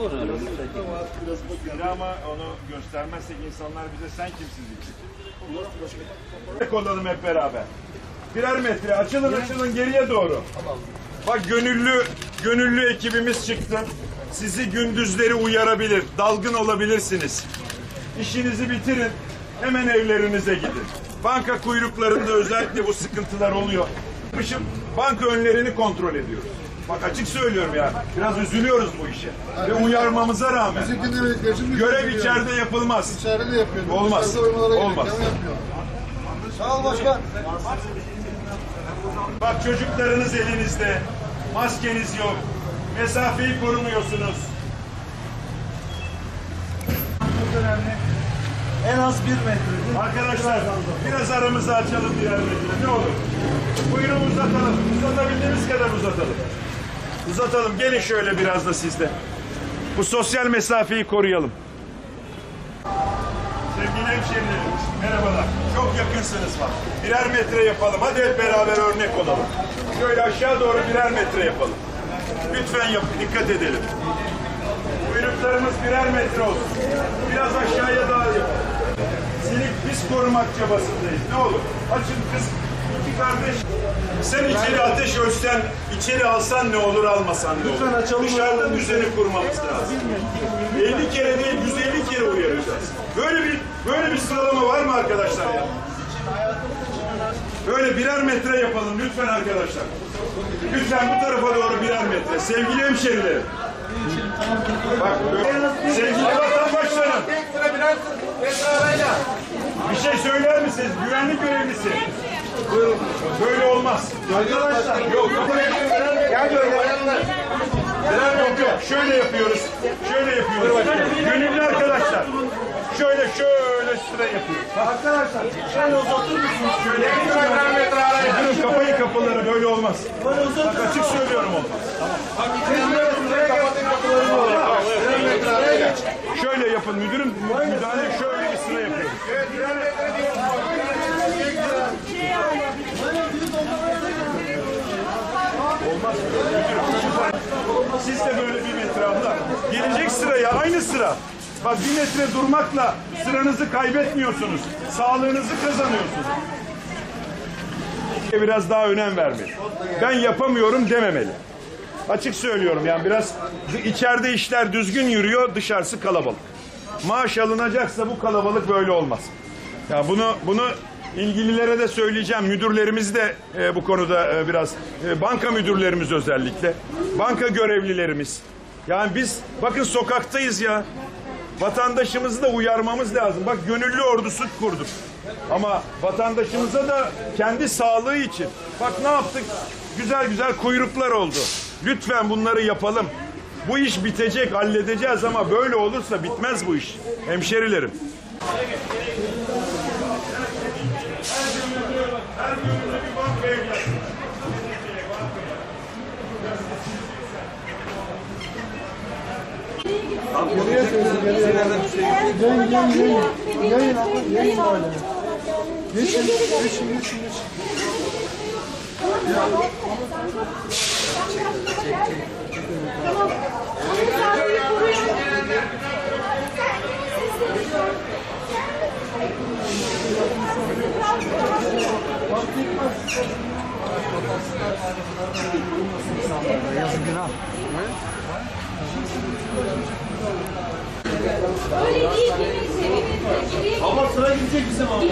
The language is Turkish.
Sorun öyle. Ama onu göstermezsek insanlar bize sen kimsin diyecek. Tek olalım hep beraber. Birer metre açılın açılın geriye doğru. Bak gönüllü gönüllü ekibimiz çıktı. Sizi gündüzleri uyarabilir. Dalgın olabilirsiniz. İşinizi bitirin. Hemen evlerinize gidin. Banka kuyruklarında özellikle bu sıkıntılar oluyor. Banka önlerini kontrol ediyoruz. Bak açık söylüyorum ya. Biraz üzülüyoruz bu işe. Ve uyarmamıza rağmen. Görev içeride yapılmaz. İçeride de yapıyoruz. Olmaz. Olmaz. Sağ ol başkan. Bak çocuklarınız elinizde. Maskeniz yok. Mesafeyi korumuyorsunuz. En az bir metre. Arkadaşlar biraz aramızı açalım birer metre. Ne olur. Buyurun uzatalım. Uzatabildiğimiz kadar uzatalım. Uzatalım. Gelin şöyle biraz da siz de. Bu sosyal mesafeyi koruyalım. Sevgili hemşehrilerimiz, merhabalar. Çok yakınsınız bak. Birer metre yapalım. Hadi hep beraber örnek olalım. Şöyle aşağı doğru birer metre yapalım. Lütfen yap, dikkat edelim. Kuyruklarımız birer metre olsun. Biraz aşağıya daha yapalım. Sinik biz korumak çabasındayız. Ne olur açın kız. Kardeş. Sen içeri ateş ölsen, içeri alsan ne olur, almasan ne olur. Lütfen. Dışarıda düzeni kurmamız lazım. 50 kere değil 150 kere uyaracağız. Böyle bir böyle bir sıralama var mı arkadaşlar ya? Böyle birer metre yapalım lütfen arkadaşlar. Lütfen bu tarafa doğru birer metre. Sevgili hemşerilerim. Bak sevgili vatandaşlarım. Bir şey söyler misiniz? Güvenlik görevlisi. Buyurun. Böyle olmaz. Arkadaşlar. Yok. Gel böyle. Yok yok. Şöyle yapıyoruz. Şöyle yapıyoruz. Gönüllü arkadaşlar. Şöyle şöyle sıra yapıyoruz. Arkadaşlar şöyle uzatır mısınız? Şöyle Durun kapayın kapıları böyle olmaz. Bak açık söylüyorum olmaz. Şöyle yapın müdürüm müdahale şöyle bir sıra yapıyoruz. Siz de böyle bir metre abla. Gelecek sıraya aynı sıra. Bak bir metre durmakla sıranızı kaybetmiyorsunuz. Sağlığınızı kazanıyorsunuz. Biraz daha önem vermeli. Ben yapamıyorum dememeli. Açık söylüyorum yani biraz içeride işler düzgün yürüyor, dışarısı kalabalık. Maaş alınacaksa bu kalabalık böyle olmaz. Ya bunu bunu ilgililere de söyleyeceğim. Müdürlerimiz de e, bu konuda e, biraz e, banka müdürlerimiz özellikle, banka görevlilerimiz. Yani biz bakın sokaktayız ya. Vatandaşımızı da uyarmamız lazım. Bak gönüllü ordusu kurduk. Ama vatandaşımıza da kendi sağlığı için. Bak ne yaptık? Güzel güzel kuyruklar oldu. Lütfen bunları yapalım. Bu iş bitecek, halledeceğiz ama böyle olursa bitmez bu iş. Hemşerilerim. Her gönüllü bir bankaya gelsin. Yayın, yayın, yayın. Yayın ama yayın böyle. Geçin, geçin, geçin, geçin. Tamam. Öyle değil. Gelin, gelin, gelin. Ama sıra gidecek bizim ama.